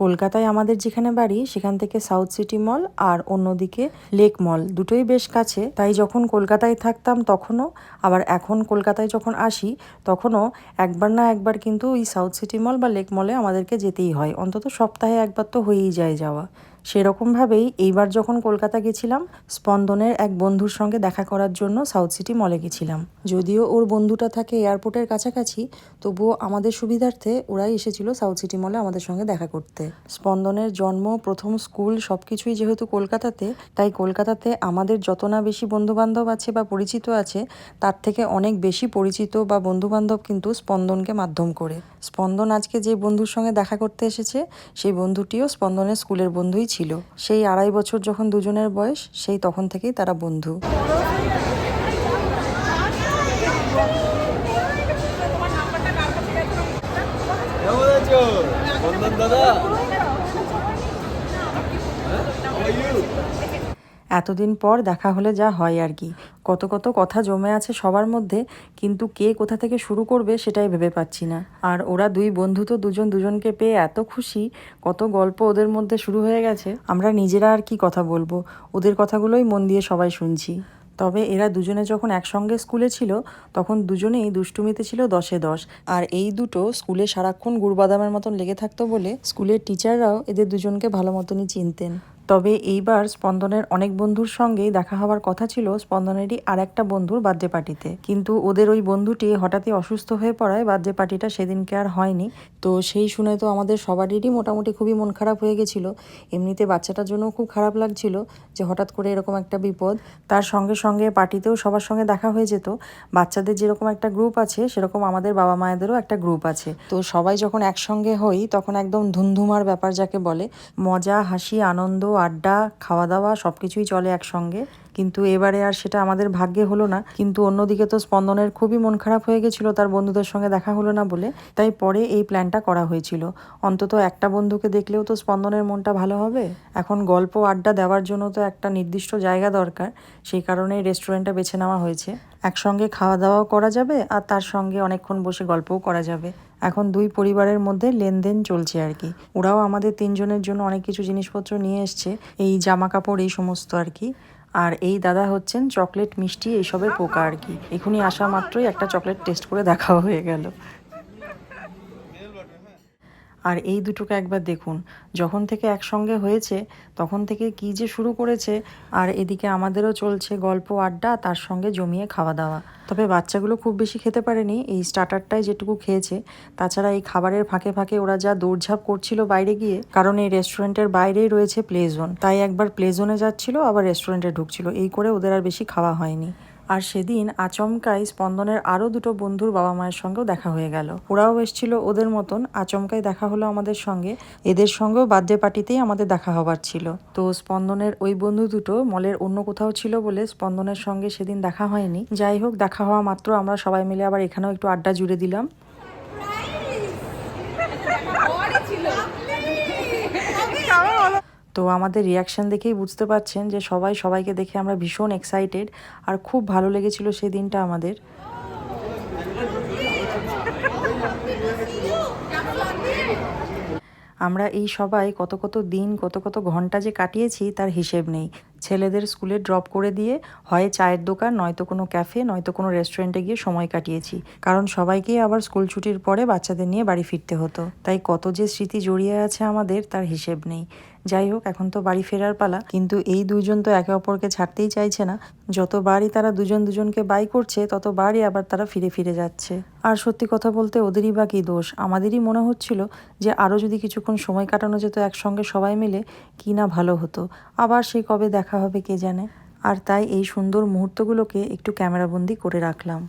কলকাতায় আমাদের যেখানে বাড়ি, সেখান থেকে সাউথ সিটি মল আর অন্যদিকে লেক মল দুটোই বেশ কাছে। তাই যখন কলকাতায় থাকতাম তখনও, আবার এখন কলকাতায় যখন আসি, তখনও একবার না একবার কিন্তু ওই সাউথ সিটি মল বা লেক মলে আমাদেরকে যেতেই হয়। অন্তত সপ্তাহে একবার তো হয়েই যায় যাওয়া। সেরকমভাবেই এইবার যখন কলকাতা গেছিলাম, স্পন্দনের এক বন্ধুর সঙ্গে দেখা করার জন্য সাউথ সিটি মলে গেছিলাম। যদিও ওর বন্ধুটা থাকে এয়ারপোর্টের কাছাকাছি, তবুও আমাদের সুবিধার্থে ওরাই এসেছিল সাউথ সিটি মলে আমাদের সঙ্গে দেখা করতে। স্পন্দনের জন্ম, প্রথম স্কুল সব কিছুই যেহেতু কলকাতাতে, তাই কলকাতাতে আমাদের যত না বেশি বন্ধুবান্ধব আছে বা পরিচিত আছে, তার থেকে অনেক বেশি পরিচিত বা বন্ধুবান্ধব কিন্তু স্পন্দনকে মাধ্যম করে। স্পন্দন আজকে যে বন্ধুর সঙ্গে দেখা করতে এসেছে, সেই বন্ধুটিও স্পন্দনের স্কুলের বন্ধুই ছিল। সেই আড়াই বছর যখন দুজনের বয়স সেই তখন থেকেই তারা বন্ধু। দাদা? এতদিন পর দেখা হলে যা হয় আর কি। কত কত কথা জমে আছে সবার মধ্যে, কিন্তু কে কোথা থেকে শুরু করবে সেটাই ভেবে পাচ্ছি না। আর ওরা দুই বন্ধু তো দুজন দুজনকে পেয়ে এত খুশি, কত গল্প ওদের মধ্যে শুরু হয়ে গেছে। আমরা নিজেরা আর কি কথা বলব? ওদের কথাগুলোই মন দিয়ে সবাই শুনছি। তবে এরা দুজনে যখন একসঙ্গে স্কুলে ছিল, তখন দুজনেই দুষ্টুমিতে ছিল দশে দশ। আর এই দুটো স্কুলে সারাক্ষণ গুড়বাদামের মতন লেগে থাকতো বলে স্কুলের টিচাররাও এদের দুজনকে ভালো মতনই চিনতেন। তবে এইবার স্পন্দনের অনেক বন্ধুর সঙ্গেই দেখা হওয়ার কথা ছিল স্পন্দনেরই আর একটা বন্ধুর বার্থডে পার্টিতে। কিন্তু ওদের ওই বন্ধুটি হঠাৎই অসুস্থ হয়ে পড়ায় বার্থডে পার্টিটা সেদিনকে আর হয়নি। তো সেই শুনে তো আমাদের সবারই মোটামুটি খুবই মন খারাপ হয়ে গেছিল। এমনিতে বাচ্চাটার জন্য খুব খারাপ লাগছিল যে হঠাৎ করে এরকম একটা বিপদ। তার সঙ্গে সঙ্গে পার্টিতেও সবার সঙ্গে দেখা হয়ে যেত। বাচ্চাদের যেরকম একটা গ্রুপ আছে, সেরকম আমাদের বাবা মায়েদেরও একটা গ্রুপ আছে। তো সবাই যখন একসঙ্গে হই, তখন একদম ধুমধুমার ব্যাপার যাকে বলে, মজা, হাসি, আনন্দ আড্ডা খাওয়া দাওয়া সব কিছুই চলে একসঙ্গে। কিন্তু এবারে আর সেটা আমাদের ভাগ্যে হলো না। কিন্তু অন্যদিকে তো স্পন্দনের খুবই মন খারাপ হয়ে গেছিল, তার বন্ধুদের সঙ্গে দেখা হলো না বলে। তাই পরে এই প্ল্যানটা করা হয়েছিল। অন্তত একটা বন্ধুকে দেখলেও তো স্পন্দনের মনটা ভালো হবে। এখন গল্প, আড্ডা দেওয়ার জন্য তো একটা নির্দিষ্ট জায়গা দরকার। সেই কারণেই রেস্টুরেন্টটা বেছে নেওয়া হয়েছে। একসঙ্গে খাওয়া দাওয়াও করা যাবে আর তার সঙ্গে অনেকক্ষণ বসে গল্পও করা যাবে। এখন দুই পরিবারের মধ্যে লেনদেন চলছে আর কি। ওরাও আমাদের তিনজনের জন্য অনেক কিছু জিনিসপত্র নিয়ে এসছে, এই জামা কাপড় এই সমস্ত আর কি। আর এই দাদা হচ্ছেন চকলেট মিষ্টি এইসবের পোকা আর কি। এখনই আসা মাত্রই একটা চকলেট টেস্ট করে দেখা হয়ে গেল। আর এই দুটোকে একবার দেখুন। যখন থেকে একসঙ্গে হয়েছে, তখন থেকে কি যে শুরু করেছে, আর এদিকে আমাদেরও চলছে গল্প, আড্ডা, তার সঙ্গে জমিয়ে খাওয়া দাওয়া তবে বাচ্চাগুলো খুব বেশি খেতে পারেনি, এই স্টার্টারটাই যেটুকু খেয়েছে। তাছাড়া এই খাবারের ফাঁকে ফাঁকে ওরা যা দৌড়ঝাঁপ করছিল বাইরে গিয়ে, কারণ এই রেস্টুরেন্টের বাইরেই রয়েছে প্লে জোন। তাই একবার প্লে জোনে যাচ্ছিল, আবার রেস্টুরেন্টে ঢুকছিল। এই করে ওদের আর বেশি খাওয়া হয়নি। আর সেদিন আচমকাই স্পন্দনের আরও দুটো বন্ধুর বাবা মায়ের সঙ্গেও দেখা হয়ে গেল। ওরাও এসেছিল ওদের মতন, আচমকাই দেখা হলো আমাদের সঙ্গে। এদের সঙ্গেও বার্থডে পার্টিতেই আমাদের দেখা হবার ছিল। তো স্পন্দনের ওই বন্ধু দুটো মলের অন্য কোথাও ছিল বলে স্পন্দনের সঙ্গে সেদিন দেখা হয়নি। যাই হোক, দেখা হওয়া মাত্র আমরা সবাই মিলে আবার এখানেও একটু আড্ডা জুড়ে দিলাম। তো আমাদের রিয়াকশান দেখেই বুঝতে পারছেন যে সবাই সবাইকে দেখে আমরা ভীষণ এক্সাইটেড আর খুব ভালো লেগেছিল সেই দিনটা আমাদের। আমরা এই সবাই কত কত দিন, কত কত ঘণ্টা যে কাটিয়েছি তার হিসেব নেই। ছেলেদের স্কুলে ড্রপ করে দিয়ে হয় চায়ের দোকান, নয়তো কোনো ক্যাফে, নয়তো কোনো রেস্টুরেন্টে গিয়ে সময় কাটিয়েছি। কারণ সবাইকেই আবার স্কুল ছুটির পরে বাচ্চাদের নিয়ে বাড়ি ফিরতে হতো। তাই কত যে স্মৃতি জড়িয়ে আছে আমাদের, তার হিসেব নেই। যাই হোক, এখন তো বাড়ি ফেরার পালা। কিন্তু এই দুজন তো একে অপরকে ছাড়তেই চাইছে না। যতবারই তারা দুজন দুজনকে বাই করছে, ততবারই আবার তারা ফিরে ফিরে যাচ্ছে। আর সত্যি কথা বলতে ওদেরই বা কী দোষ? আমাদেরই মনে হচ্ছিল যে আরও যদি কিছুক্ষণ সময় কাটানো যেত একসঙ্গে সবাই মিলে, কি না ভালো হতো। আবার সেই কবে দেখা হবে কে জানে? আর তাই এই সুন্দর মুহূর্তগুলোকে একটু ক্যামেরাবন্দি করে রাখলাম।